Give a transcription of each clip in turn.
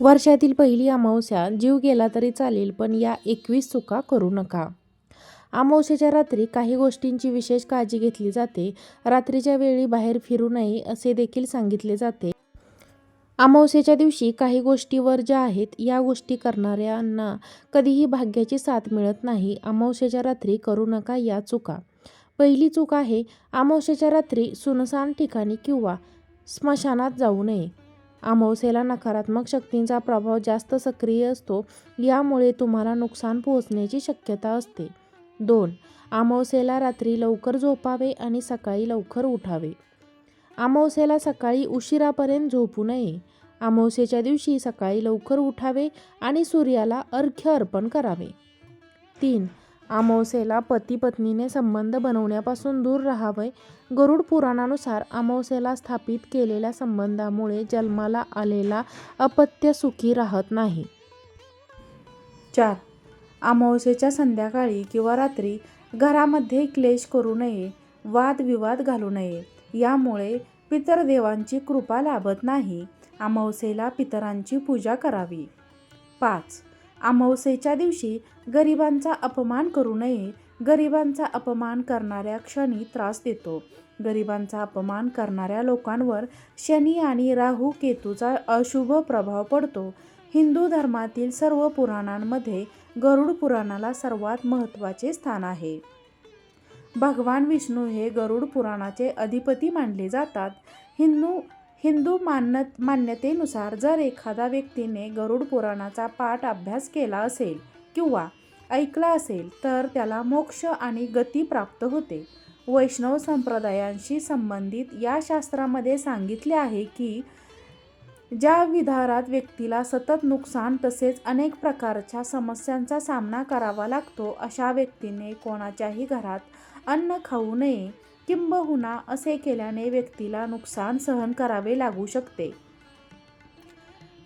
वर्षातील पहिली अमावस्या जीव गेला तरी चालेल पण या एकवीस चुका करू नका. अमावस्याच्या रात्री काही गोष्टींची विशेष काळजी घेतली जाते. रात्रीच्या वेळी बाहेर फिरू नये असे देखील सांगितले जाते. अमावस्येच्या दिवशी काही गोष्टीवर ज्या आहेत या गोष्टी करणाऱ्यांना कधीही भाग्याची साथ मिळत नाही. अमावस्येच्या रात्री करू नका या चुका. पहिली चूक आहे अमावस्येच्या रात्री सुनसान ठिकाणी किंवा स्मशानात जाऊ नये. अमावस्येला नकारात्मक शक्तींचा प्रभाव जास्त सक्रिय असतो यामुळे तुम्हाला नुकसान पोहोचण्याची शक्यता असते. दोन अमावस्येला रात्री लवकर झोपावे आणि सकाळी लवकर उठावे. अमावस्येला सकाळी उशिरापर्यंत झोपू नये. अमावस्येच्या दिवशी सकाळी लवकर उठावे आणि सूर्याला अर्घ्य अर्पण करावे. तीन अमावस्येला पती पत्नीने संबंध बनवण्यापासून दूर राहावे. गरुड पुराणानुसार अमावस्येला स्थापित केलेल्या संबंधामुळे जन्माला आलेला अपत्य सुखी राहत नाही. चार. अमावस्येच्या संध्याकाळी किंवा रात्री घरामध्ये क्लेश करू नये वादविवाद घालू नये. यामुळे पितरदेवांची कृपा लाभत नाही. अमावस्येला पितरांची पूजा करावी. पाच. अमावस्येच्या दिवशी गरिबांचा अपमान करू नये. गरिबांचा अपमान करणाऱ्या क्षणी त्रास देतो. गरिबांचा अपमान करणाऱ्या लोकांवर शनी आणि राहू केतूचा अशुभ प्रभाव पडतो. हिंदू धर्मातील सर्व पुराणांमध्ये गरुड पुराणाला सर्वात महत्त्वाचे स्थान आहे. भगवान विष्णू हे गरुड पुराणाचे अधिपती मानले जातात. हिंदू हिंदू मान्य मान्यतेनुसार जर एखादा व्यक्तीने गरुड पुराणाचा पाठ अभ्यास केला असेल किंवा ऐकला असेल तर त्याला मोक्ष आणि गती प्राप्त होते. वैष्णव संप्रदायांशी संबंधित या शास्त्रामध्ये सांगितले आहे की ज्या विधारात व्यक्तीला सतत नुकसान तसेच अनेक प्रकारच्या समस्यांचा सामना करावा लागतो अशा व्यक्तीने कोणाच्याही घरात अन्न खाऊ नये किंबहुना असे केल्याने व्यक्तीला नुकसान सहन करावे लागू शकते.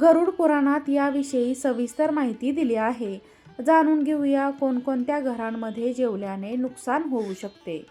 गरुड पुराणात याविषयी सविस्तर माहिती दिली आहे. जाणून घेऊया कोणकोणत्या घरांमध्ये जेवल्याने नुकसान होऊ शकते.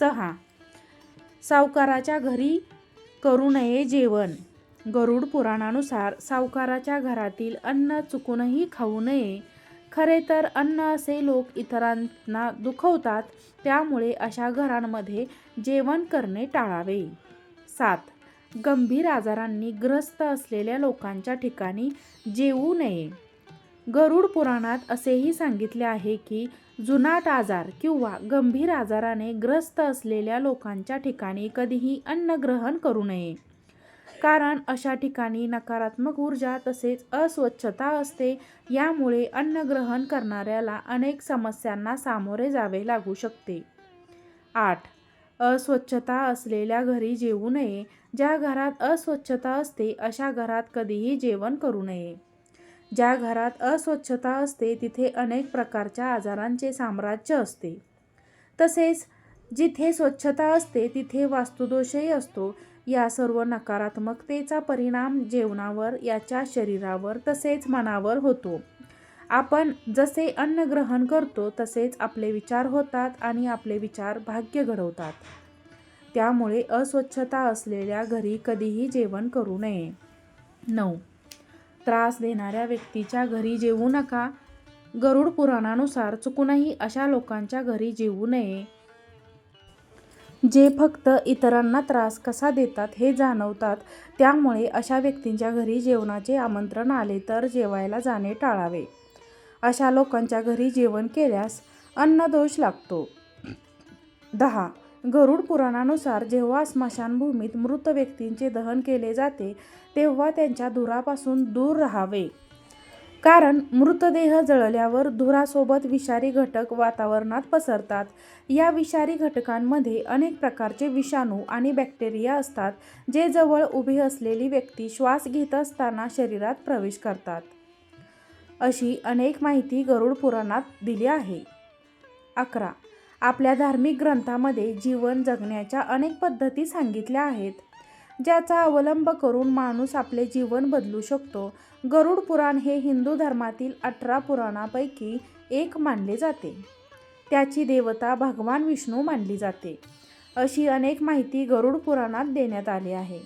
सहा. सावकाराच्या घरी करू नये जेवण. गरुड पुराणानुसार सावकाराच्या घरातील अन्न चुकूनही खाऊ नये. खरे तर अन्न असे लोक इतरांना दुखवतात त्यामुळे अशा घरांमध्ये जेवण करणे टाळावे. सात. गंभीर आजारांनी ग्रस्त असलेल्या लोकांच्या ठिकाणी जेवू नये. गरुड पुराणात असेही सांगितले आहे की जुनाट आजार किंवा गंभीर आजाराने ग्रस्त असलेल्या लोकांच्या ठिकाणी कधीही अन्न ग्रहण करू नये. कारण अशा ठिकाणी नकारात्मक ऊर्जा तसेच अस्वच्छता असते. यामुळे अन्न ग्रहण करणाऱ्याला अनेक समस्यांना सामोरे जावे लागू शकते. आठ. अस्वच्छता असलेल्या घरी जेवू नये. ज्या घरात अस्वच्छता असते अशा घरात कधीही जेवण करू नये. ज्या घरात अस्वच्छता असते तिथे अनेक प्रकारच्या आजारांचे साम्राज्य असते. तसेच जिथे स्वच्छता असते तिथे वास्तुदोषही असतो. या सर्व नकारात्मकतेचा परिणाम जेवणावर याच्या शरीरावर तसेच मनावर होतो. आपण जसे अन्न ग्रहण करतो तसेच आपले विचार होतात आणि आपले विचार भाग्य घडवतात. त्यामुळे अस्वच्छता असलेल्या घरी कधीही जेवण करू नये. नऊ. त्रास देणाऱ्या व्यक्तीच्या घरी जेवू नका. गरुड पुराणानुसार चुकूनही अशा लोकांच्या घरी जेवू नये. जे फक्त इतरांना त्रास कसा देतात हे जाणवतात त्यामुळे अशा व्यक्तींच्या घरी जेवणाचे आमंत्रण आले तर जेवायला जाणे टाळावे. अशा लोकांच्या घरी जेवण केल्यास अन्नदोष लागतो. दहा. गरुड पुराणानुसार जेव्हा स्मशानभूमीत मृत व्यक्तींचे दहन केले जाते तेव्हा त्यांच्या धुरापासून दूर राहावे. कारण मृतदेह जळल्यावर धुरासोबत विषारी घटक वातावरणात पसरतात. या विषारी घटकांमध्ये अनेक प्रकारचे विषाणू आणि बॅक्टेरिया असतात जे जवळ उभी असलेली व्यक्ती श्वास घेत असताना शरीरात प्रवेश करतात. अशी अनेक माहिती गरुड पुराणात दिली आहे. अकरा. आपल्या धार्मिक ग्रंथामध्ये जीवन जगण्याच्या अनेक पद्धती सांगितल्या आहेत. ज्याचा अवलंब करून माणूस आपले जीवन बदलू शकतो. गरुड पुराण हे हिंदू धर्मातील अठरा पुराणापैकी एक मानले जाते. त्याची देवता भगवान विष्णू मानली जाते. अशी अनेक माहिती गरुड पुराणात देण्यात आली आहे.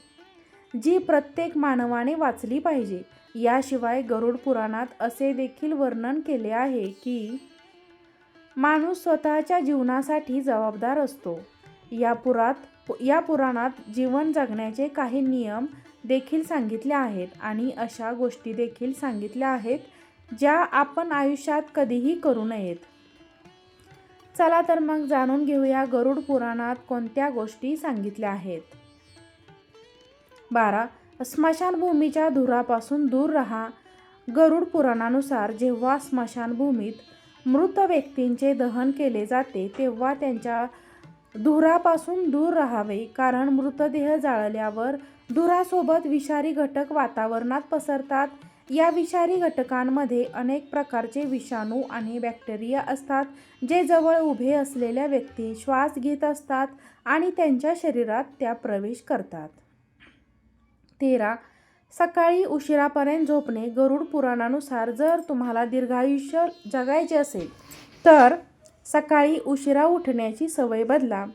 जी प्रत्येक मानवाने वाचली पाहिजे. याशिवाय गरुड पुराणात असे देखील वर्णन केले आहे की माणूस स्वतःच्या जीवनासाठी जबाबदार असतो. या पुरात या पुराणात जीवन जगण्याचे काही नियम देखील सांगितले आहेत आणि अशा गोष्टी देखील सांगितल्या आहेत ज्या आपण आयुष्यात कधीही करू नयेत. चला तर मग जाणून घेऊया गरुड पुराणात कोणत्या गोष्टी सांगितल्या आहेत. बारा. स्मशानभूमीच्या धुरापासून दूर राहा. गरुड पुराणानुसार जेव्हा स्मशानभूमीत मृत व्यक्तींचे दहन केले जाते तेव्हा त्यांच्या धुरापासून दूर राहावे कारण मृतदेह जाळल्यावर धुरासोबत विषारी घटक वातावरणात पसरतात. या विषारी घटकांमध्ये अनेक प्रकारचे विषाणू आणि बॅक्टेरिया असतात जे जवळ उभे असलेल्या व्यक्ती श्वास घेत असतात आणि त्यांच्या शरीरात त्या प्रवेश करतात. तेरा. सकाळी उशिरापर्यंत झोपणे गरुड पुराणानुसार जर तुम्हाला दीर्घायुष्य जगायचे असेल तर सकाळी उशिरा उठण्याची सवय बदला.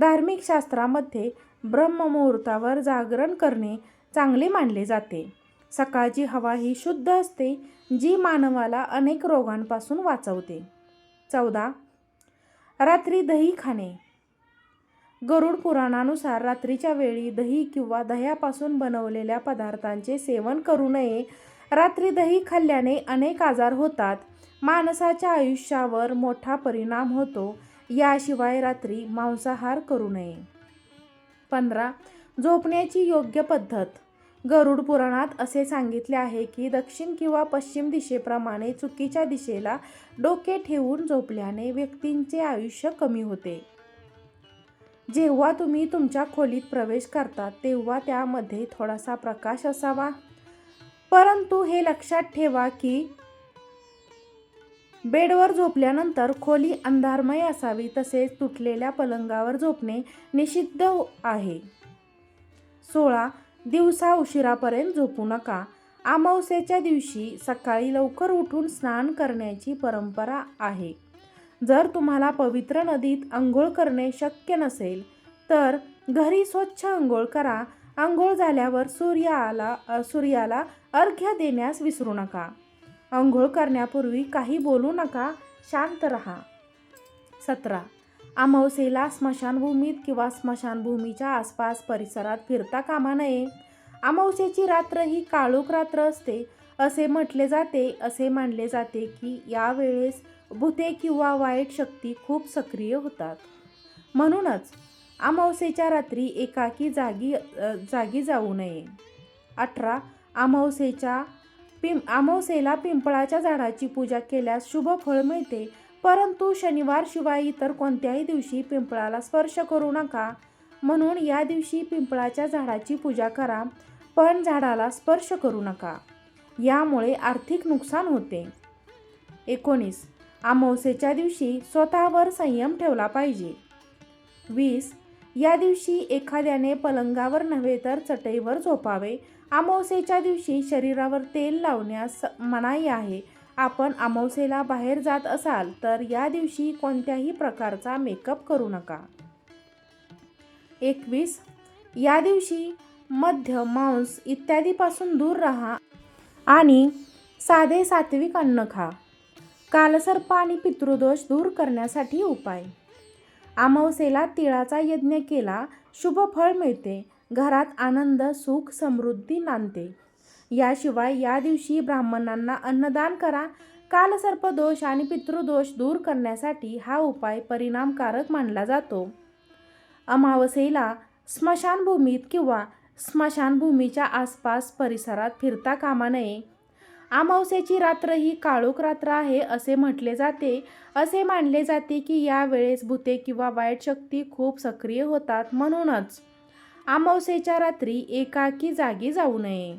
धार्मिक शास्त्रामध्ये ब्रह्ममुहूर्तावर जागरण करणे चांगले मानले जाते. सकाळची हवा ही शुद्ध असते जी मानवाला अनेक रोगांपासून वाचवते. चौदा. रात्री दही खाणे. गरुड पुराणानुसार रात्रीच्या वेळी दही किंवा दह्यापासून बनवलेल्या पदार्थांचे सेवन करू नये रात्री दही खाल्ल्याने अनेक आजार होतात. माणसाच्या आयुष्यावर मोठा परिणाम होतो. याशिवाय रात्री मांसाहार करू नये. पंधरा. झोपण्याची योग्य पद्धत. गरुड पुराणात असे सांगितले आहे की दक्षिण किंवा पश्चिम दिशेप्रमाणे चुकीच्या दिशेला डोके ठेवून झोपल्याने व्यक्तींचे आयुष्य कमी होते. जेव्हा तुम्ही तुमच्या खोलीत प्रवेश करता तेव्हा त्यामध्ये थोडासा प्रकाश असावा. परंतु हे लक्षात ठेवा की बेडवर झोपल्यानंतर खोली अंधारमय असावी तसेच तुटलेल्या पलंगावर झोपणे निषिद्ध आहे. सोळा दिवसा उशिरापर्यंत झोपू नका. अमावस्येच्या दिवशी सकाळी लवकर उठून स्नान करण्याची परंपरा आहे. जर तुम्हाला पवित्र नदीत आंघोळ करणे शक्य नसेल तर घरी स्वच्छ आंघोळ करा. आंघोळ झाल्यावर सूर्याला सूर्याला अर्घ्य देण्यास विसरू नका. आंघोळ करण्यापूर्वी काही बोलू नका शांत रहा. सतरा. अमावस्येला स्मशानभूमीत किंवा स्मशानभूमीच्या आसपास परिसरात फिरता कामा नये. अमावस्येची रात्र ही काळोख रात्र असते. असे म्हटले जाते असे मानले जाते की यावेळेस भूते किंवा वाईट शक्ती खूप सक्रिय होतात. म्हणूनच अमावस्येच्या रात्री एकाकी जागी जागी जाऊ नये. अठरा अमावस्येच्या पिं अमावस्येला पिंपळाच्या झाडाची पूजा केल्यास शुभ फळ मिळते परंतु शनिवार शिवाय इतर कोणत्याही दिवशी पिंपळाला स्पर्श करू नका. म्हणून या दिवशी पिंपळाच्या झाडाची पूजा करा पण झाडाला स्पर्श करू नका. यामुळे आर्थिक नुकसान होते. एकोणीस अमावस्येच्या दिवशी स्वतःवर संयम ठेवला पाहिजे. वीस या दिवशी एखाद्याने पलंगावर नव्हे तर चटईवर झोपावे. अमावस्येच्या दिवशी शरीरावर तेल लावण्यास मनाई आहे. आपण अमावस्येला बाहेर जात असाल तर या दिवशी कोणत्याही प्रकारचा मेकअप करू नका. एकवीस. या दिवशी मध्य मांस इत्यादीपासून दूर राहा आणि साधे सात्विक अन्न खा. कालसर्प आणि पितृदोष दूर करण्यासाठी उपाय. अमावस्येला तिळाचा यज्ञ केला शुभ फळ मिळते घरात आनंद सुख समृद्धी नांदते. याशिवाय या दिवशी ब्राह्मणांना अन्नदान करा. कालसर्प दोष आणि पितृदोष दूर करण्यासाठी हा उपाय परिणामकारक मानला जातो. अमावस्येला स्मशानभूमीत किंवा स्मशानभूमीच्या आसपास परिसरात फिरता कामा नये. अमावस्येची रात्र ही काळोख रात्र आहे असे म्हटले जाते. असे मानले जाते की या वेळेस भूते किंवा वाईट शक्ती खूप सक्रिय होतात म्हणूनच. अमावस्येच्या रात्री एकाकी जागी जाऊ नये.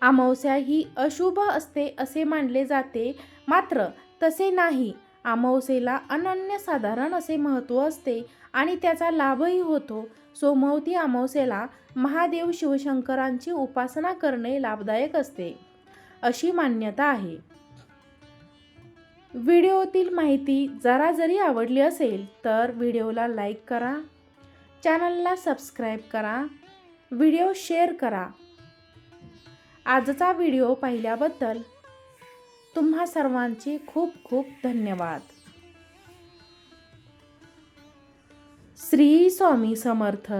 अमावस्या ही अशुभ असते असे मानले जाते. मात्र तसे नाही. अमावस्येला अनन्यसाधारण असे महत्त्व असते आणि त्याचा लाभही होतो. सोमवती अमावस्येला महादेव शिवशंकरांची उपासना करणे लाभदायक असते. अशी मान्यता आहे. व्हिडिओतील माहिती जरा जरी आवडली असेल तर व्हिडिओला लाईक करा चॅनलला सबस्क्राईब करा व्हिडिओ शेअर करा. आजचा व्हिडिओ पाहिल्याबद्दल तुम्हा सर्वांचे खूप खूप धन्यवाद. श्री स्वामी समर्थ.